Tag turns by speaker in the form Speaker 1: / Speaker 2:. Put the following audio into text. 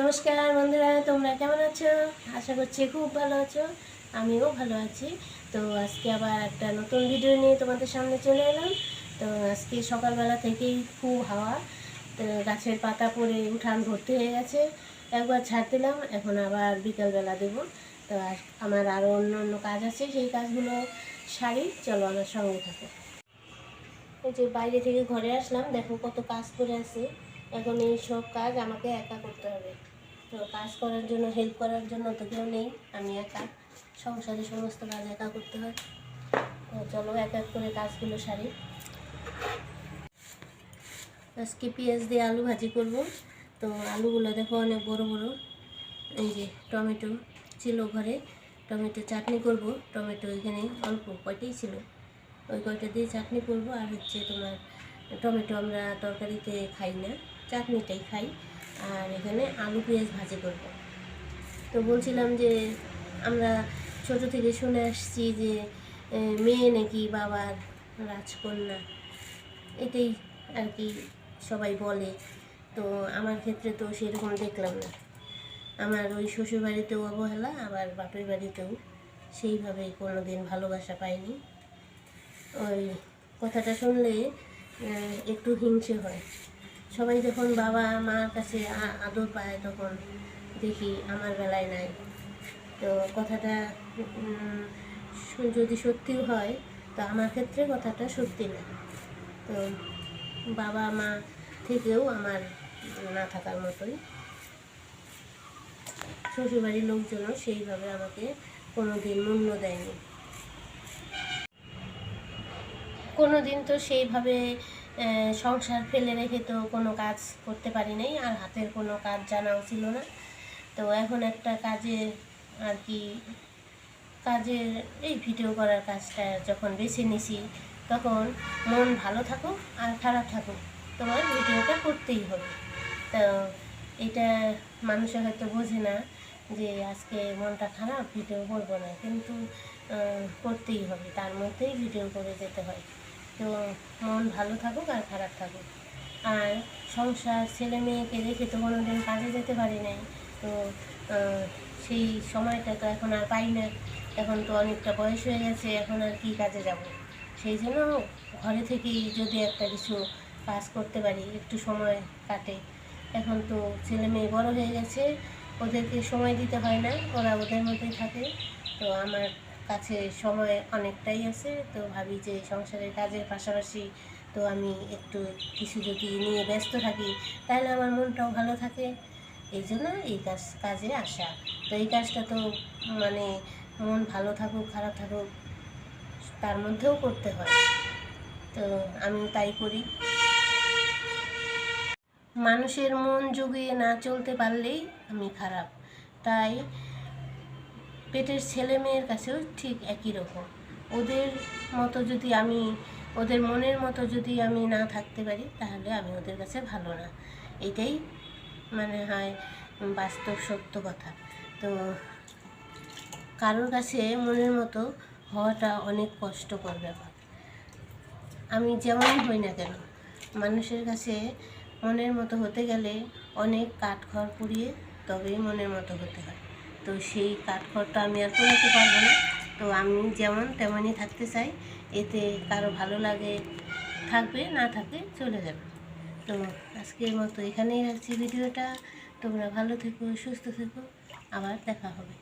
Speaker 1: নমস্কার বন্ধুরা, তোমরা কেমন আছো? আশা করছি খুব ভালো আছো। আমিও ভালো আছি। তো আজকে আবার একটা নতুন ভিডিও নিয়ে তোমাদের সামনে চলে এলাম। তো আজকে সকালবেলা থেকেই খুব হাওয়া। তো গাছের পাতা পড়ে উঠান ভর্তি হয়ে গেছে। একবার ছাড় দিলাম, এখন আবার বিকালবেলা দেবো। তো আমার আরও অন্য অন্য কাজ আছে, সেই কাজগুলো সারি। চলো আমার সঙ্গে থাকো। এই যে বাইরে থেকে ঘরে আসলাম, দেখো কত কাজ করে আছে। এখন এই সব কাজ আমাকে একা করতে হবে। তো কাজ করার জন্য হেল্প করার জন্য তো কেউ নেই। আমি একা। সংসারে সমস্ত কাজ একা করতে হয়। তো চলো, এক এক করে কাজগুলো সারি। আজকে পেঁয়াজ দিয়ে আলু ভাজি করব। তো আলুগুলো দেখো অনেক বড় বড়। এই যে টমেটো ছিল ঘরে, টমেটো চাটনি করব। টমেটো এখানে অল্প কয়টাই ছিল। ওই কয়টা দিয়ে চাটনি করব। আর হচ্ছে তোমার টমেটো আমরা তরকারিতে খাই না। চাটনিটাই খাই, আর এখানে আলু পেঁয়াজ ভাজি করব। তো বলছিলাম যে আমরা ছোট থেকে শুনে আসছি যে মেয়ে নাকি বাবার রাজকন্যা। এটাই আর কি সবাই বলে। তো আমার ক্ষেত্রে তো সেরকম দেখলাম না। আমার ওই শ্বশুরবাড়িতেও অবহেলা, আবার বাপের বাড়িতেও সেইভাবে কোনো দিন ভালোবাসা পাইনি। ওই কথাটা শুনলে একটু হিংসে হয়। সবাই যখন বাবা, মার কাছে আদর পায় তখন দেখি আমার বেলায় নাই। তো কথাটা যদি সত্যি হয়, তো আমার ক্ষেত্রে কথাটা সত্যি না। তো বাবা, মা থেকেও আমার না থাকার মতোই। শ্বশুরবাড়ির লোকজনও সেইভাবে আমাকে কোনো দিন মূল্য দেয়নি। কোনো দিন তো সেইভাবে সংসার ফেলে রেখে তো কোনো কাজ করতে পারি নাই, আর হাতের কোনো কাজ জানাও ছিল না। তো এখন একটা কাজের আর কি, কাজের এই ভিডিও করার কাজটা যখন বেছে নিছি, তখন মন ভালো থাকুক আর খারাপ থাকুক, তোমার ভিডিওটা করতেই হবে। তো এটা মানুষে হয়তো বোঝে না যে আজকে মনটা খারাপ, ভিডিও করব না, কিন্তু করতেই হবে, তার মধ্যেই ভিডিও করে যেতে হয়। তো মন ভালো থাকুক আর খারাপ থাকুক। আর সংসার, ছেলে মেয়েকে রেখে তো কোনোদিন কাজে যেতে পারি নাই। তো সেই সময়টা তো এখন আর পাই না। এখন তো অনেকটা বয়স হয়ে গেছে, এখন আর কি কাজে যাব? সেই জন্য ঘরে থেকেই যদি একটা কিছু কাজ করতে পারি, একটু সময় কাটে। এখন তো ছেলে মেয়ে বড় হয়ে গেছে, ওদেরকে সময় দিতে হয় না, ওরা ওদের মধ্যেই থাকে। তো আমার কাছে সময় অনেকটাই আছে, তো ভাবি যে সংসারের কাজের পাশাপাশি তো আমি একটু কিছু যদি নিয়ে ব্যস্ত থাকি, তাহলে আমার মনটাও ভালো থাকে। এই জন্য এই কাজ, কাজে আসা। তো এই কাজটা তো মানে মন ভালো থাকুক, খারাপ থাকুক, তার মধ্যেও করতে হয়। তো আমি তাই করি। মানুষের মন জুগিয়ে না চলতে পারলেই আমি খারাপ। তাই পেটের ছেলে মেয়ের কাছেও ঠিক একই রকম। ওদের মতো যদি আমি, ওদের মনের মতো যদি আমি না থাকতে পারি, তাহলে আমি ওদের কাছে ভালো না। এটাই মানে হয় বাস্তব সত্য কথা। তো কারোর কাছে মনের মতো হওয়াটা অনেক কষ্টকর ব্যাপার। আমি যেমনই হই না কেন, মানুষের কাছে মনের মতো হতে গেলে অনেক কাঠখড় পুড়িয়ে তবেই মনের মতো হতে হয়। তো সেই কাঠখড়টা আমি আর পোড়াতে পারব না। তো আমি যেমন তেমনই থাকতে চাই, এতে কারও ভালো লাগে, থাকবে, না থাকে চলে যাবে। তো আজকের মতো এখানেই রাখছি ভিডিওটা। তোমরা ভালো থেকো, সুস্থ থেকো। আবার দেখা হবে।